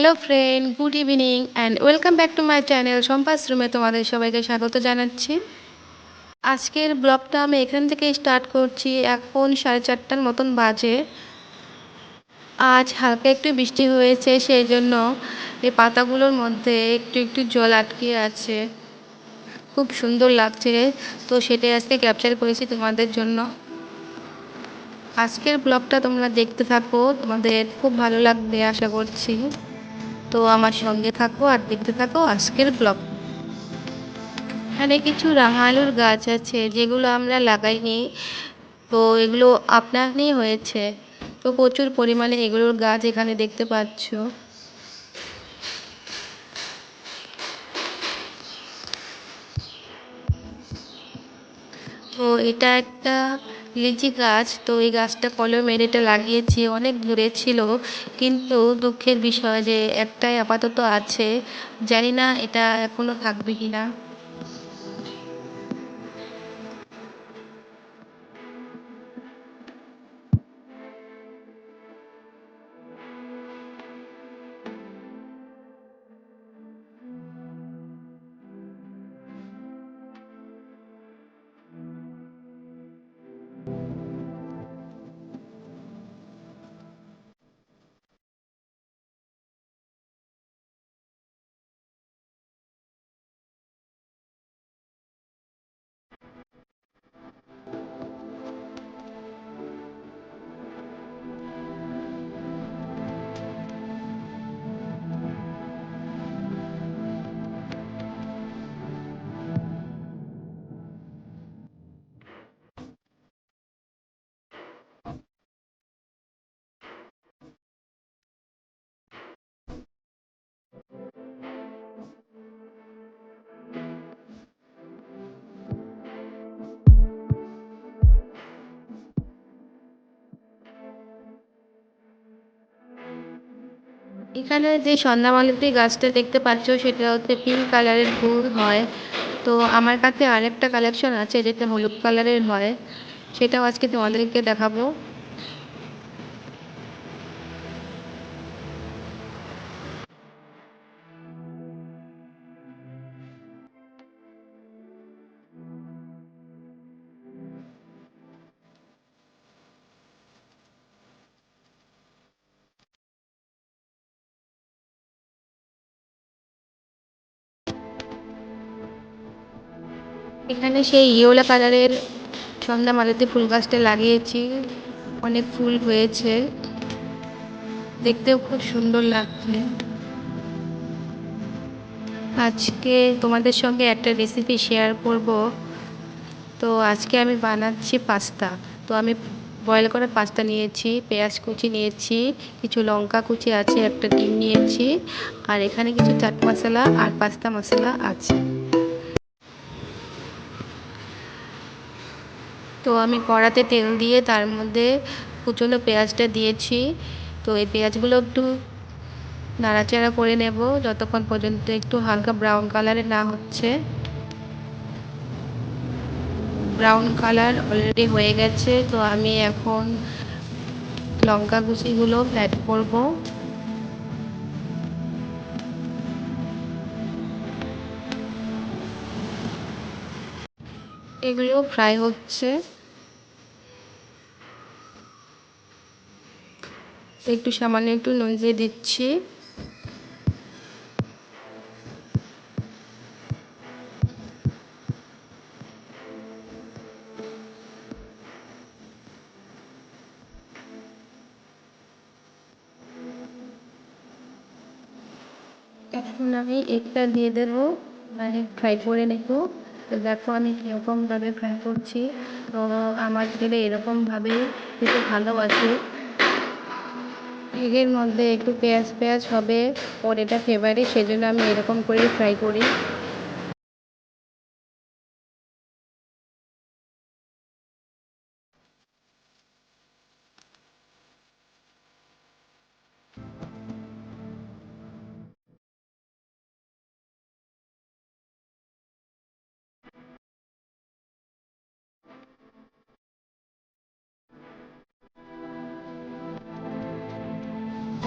Hello friend good evening and welcome back to my channel সম্পাস রুমে তোমাদের সবাইকে স্বাগত জানাচ্ছি। আজকের ব্লগটা আমি এখান থেকে স্টার্ট করছি, এখন সাড়ে চারটার মতন বাজে। আজ হালকা একটু বৃষ্টি হয়েছে, সেই জন্য এই পাতাগুলোর মধ্যে একটু একটু জল আটকে আছে। খুব সুন্দর লাগছে, তো সেটাই আজকে ক্যাপচার করেছি তোমাদের জন্য। আজকের ব্লগটা তোমরা দেখতে থাকো, তোমাদের খুব ভালো লাগবে, আশা করছি। তো আমার সঙ্গে থাকো আর দেখতে থাকো, আজকের ব্লগ এখানে কিছু রাঙা আলুর গাছ আছে, যেগুলো আমরা লাগাইনি। তো এগুলো আপনারই হয়েছে। তো প্রচুর পরিমাণে এগুলোর গাছ এখানে দেখতে পাচ্ছ। তো এটা একটা লিচি গাছ, তো এই গাছটা কলমে এটা লাগিয়েছি, অনেক দূরে ছিল। কিন্তু দুঃখের বিষয় যে একটাই আপাতত আছে, জানি না এটা এখনও থাকবে কি না এখানে যে সন্ধ্যামালতী গাছটা দেখতে পাচ্ছ, সেটা হচ্ছে পিঙ্ক কালারের ফুল হয়। তো আমার কাছে আরেকটা কালেকশন আছে, যেটা হলুদ কালারের হয়। সেটাও আজকে তোমাদেরকে দেখাবো। এখানে সেই ইয়োলা কালারের সন্ধ্যামালতী ফুল গাছটা লাগিয়েছি। অনেক ফুল হয়েছে। দেখতেও খুব সুন্দর লাগছে। আজকে তোমাদের সঙ্গে একটা রেসিপি শেয়ার করব। তো আজকে আমি বানাচ্ছি পাস্তা। তো আমি বয়েল করা পাস্তা নিয়েছি, পেঁয়াজ কুচি নিয়েছি, কিছু লঙ্কা কুচি আছে, একটা ডিম নিয়েছি, আর এখানে কিছু চাট মশলা আর পাস্তা মশলা আছে। তো আমি কড়াতে তেল দিয়ে তার মধ্যে কুচনো পেঁয়াজটা দিয়েছি। তো এই পেঁয়াজগুলো একটু নাড়াচাড়া করে নেব যতক্ষণ পর্যন্ত একটু হালকা ব্রাউন কালারে না হচ্ছে। ব্রাউন কালার অলরেডি হয়ে গেছে, তো আমি এখন লঙ্কা কুচিগুলো অ্যাড করব। এগুলো ফ্রাই হচ্ছে। একটু সামান্য একটু নুন দিয়ে দিচ্ছি। এখন আমি একটা দিয়ে দেবো মানে ফ্রাই করে নেব। দেখো আমি কীরকমভাবে ফ্রাই করছি। তো আমার ছেলে এরকমভাবে খেতে ভালোবাসে। এগের মধ্যে একটু পেঁয়াজ পেঁয়াজ হবে ওর এটা ফেভারিট সেজন্য আমি এরকম করেই ফ্রাই করি।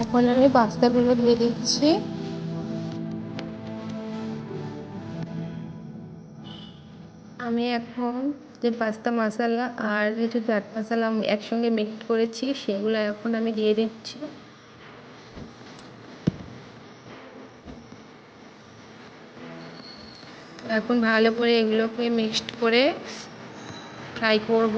এখন আমি পাস্তাগুলো দিয়ে দিচ্ছি। আমি এখন যে পাস্তা মশলা আর কিছু চাট মশলা আমি একসঙ্গে মিক্স করেছি, সেগুলো এখন আমি দিয়ে দিচ্ছি। এখন ভালো করে এগুলোকে মিক্সড করে ফ্রাই করব।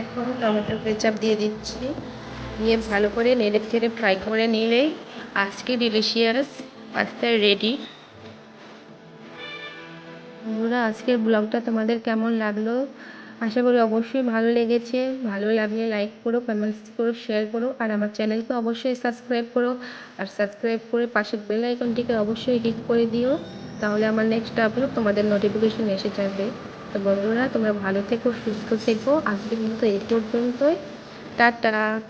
এখন টমেটো কেচাপ দিয়ে দিচ্ছি। দিয়ে ভালো করে নেড়ে চেড়ে ফ্রাই করে নিলেই আজকে ডিলিশিয়াস পাস্তা রেডি বন্ধুরা, আজকের ব্লগটা তোমাদের কেমন লাগল? আশা করি অবশ্যই ভালো লেগেছে। ভালো লাগলে লাইক করো কমেন্টস করো শেয়ার করো, আর আমার চ্যানেলকে অবশ্যই সাবস্ক্রাইব করো। আর সাবস্ক্রাইব করে পাশের বেল আইকনটিকে অবশ্যই হিট করে দিও। তাহলে আমার নেক্সট আপলোড তোমাদের নোটিফিকেশন এসে যাবে। তো বন্ধুরা তোমরা ভালো থেকো সুস্থ থেকো। আজকের মতো এই পর্যন্তই। টাটা।